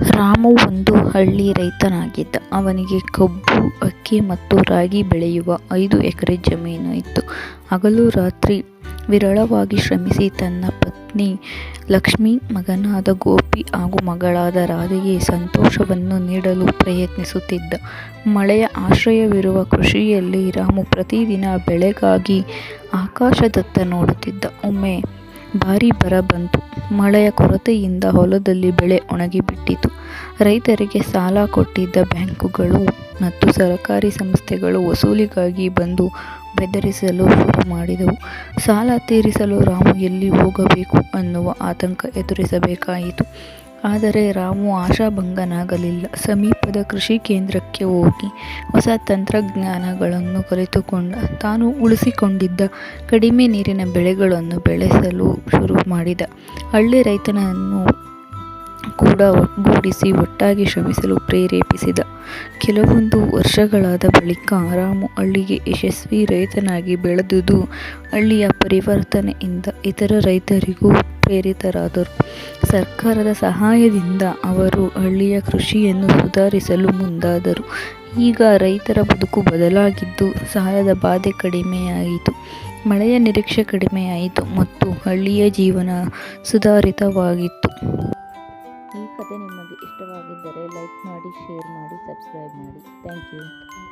ರಾಮು ಒಂದು ಹಳ್ಳಿ ರೈತನಾಗಿದ್ದ. ಅವನಿಗೆ ಕಬ್ಬು, ಅಕ್ಕಿ ಮತ್ತು ರಾಗಿ ಬೆಳೆಯುವ ಐದು ಎಕರೆ ಜಮೀನು ಇತ್ತು. ಹಗಲು ರಾತ್ರಿ ವಿರಳವಾಗಿ ಶ್ರಮಿಸಿ ತನ್ನ ಪತ್ನಿ ಲಕ್ಷ್ಮಿ, ಮಗನಾದ ಗೋಪಿ ಹಾಗೂ ಮಗಳಾದ ರಾಧೆಗೆ ಸಂತೋಷವನ್ನು ನೀಡಲು ಪ್ರಯತ್ನಿಸುತ್ತಿದ್ದ. ಮಳೆಯ ಆಶ್ರಯವಿರುವ ಕೃಷಿಯಲ್ಲಿ ರಾಮು ಪ್ರತಿದಿನ ಬೆಳೆಗಾಗಿ ಆಕಾಶದತ್ತ ನೋಡುತ್ತಿದ್ದ. ಒಮ್ಮೆ ಭಾರೀ ಬರ ಬಂತು. ಮಳೆಯ ಕೊರತೆಯಿಂದ ಹೊಲದಲ್ಲಿ ಬೆಳೆ ಒಣಗಿಬಿಟ್ಟಿತು. ರೈತರಿಗೆ ಸಾಲ ಕೊಟ್ಟಿದ್ದ ಬ್ಯಾಂಕುಗಳು ಮತ್ತು ಸರಕಾರಿ ಸಂಸ್ಥೆಗಳು ವಸೂಲಿಗಾಗಿ ಬಂದು ಬೆದರಿಸಲು ಶುರು ಮಾಡಿದವು. ಸಾಲ ತೀರಿಸಲು ರಾಮು ಎಲ್ಲಿ ಹೋಗಬೇಕು ಅನ್ನುವ ಆತಂಕ ಎದುರಿಸಬೇಕಾಯಿತು. ಆದರೆ ರಾಮು ಆಶಾಭಂಗನಾಗಲಿಲ್ಲ. ಸಮೀಪದ ಕೃಷಿ ಕೇಂದ್ರಕ್ಕೆ ಹೋಗಿ ಹೊಸ ತಂತ್ರಜ್ಞಾನಗಳನ್ನು ಕಲಿತುಕೊಂಡ. ತಾನು ಉಳಿಸಿಕೊಂಡಿದ್ದ ಕಡಿಮೆ ನೀರಿನ ಬೆಳೆಗಳನ್ನು ಬೆಳೆಸಲು ಶುರು ಮಾಡಿದ. ಹಳ್ಳಿ ರೈತನನ್ನು ಕೂಡ ಒಗ್ಗೂಡಿಸಿ ಒಟ್ಟಾಗಿ ಶ್ರಮಿಸಲು ಪ್ರೇರೇಪಿಸಿದ. ಕೆಲವೊಂದು ವರ್ಷಗಳಾದ ಬಳಿಕ ರಾಮು ಹಳ್ಳಿಗೆ ಯಶಸ್ವಿ ರೈತನಾಗಿ ಬೆಳೆದುದು ಹಳ್ಳಿಯ ಪರಿವರ್ತನೆಯಿಂದ ಇತರ ರೈತರಿಗೂ ಪ್ರೇರಿತರಾದರು. ಸರ್ಕಾರದ ಸಹಾಯದಿಂದ ಅವರು ಹಳ್ಳಿಯ ಕೃಷಿಯನ್ನು ಸುಧಾರಿಸಲು ಮುಂದಾದರು. ಈಗ ರೈತರ ಬದುಕು ಬದಲಾಗಿದ್ದು, ಸಾಲದ ಬಾಧೆ ಕಡಿಮೆಯಾಯಿತು, ಮಳೆಯ ನಿರೀಕ್ಷೆ ಕಡಿಮೆಯಾಯಿತು ಮತ್ತು ಹಳ್ಳಿಯ ಜೀವನ ಸುಧಾರಿತವಾಗಿತ್ತು. ಈ ಕಥೆ ನಿಮಗೆ ಇಷ್ಟವಾಗಿದ್ದರೆ ಲೈಕ್ ಮಾಡಿ, ಶೇರ್ ಮಾಡಿ, ಸಬ್ಸ್ಕ್ರೈಬ್ ಮಾಡಿ. Thank you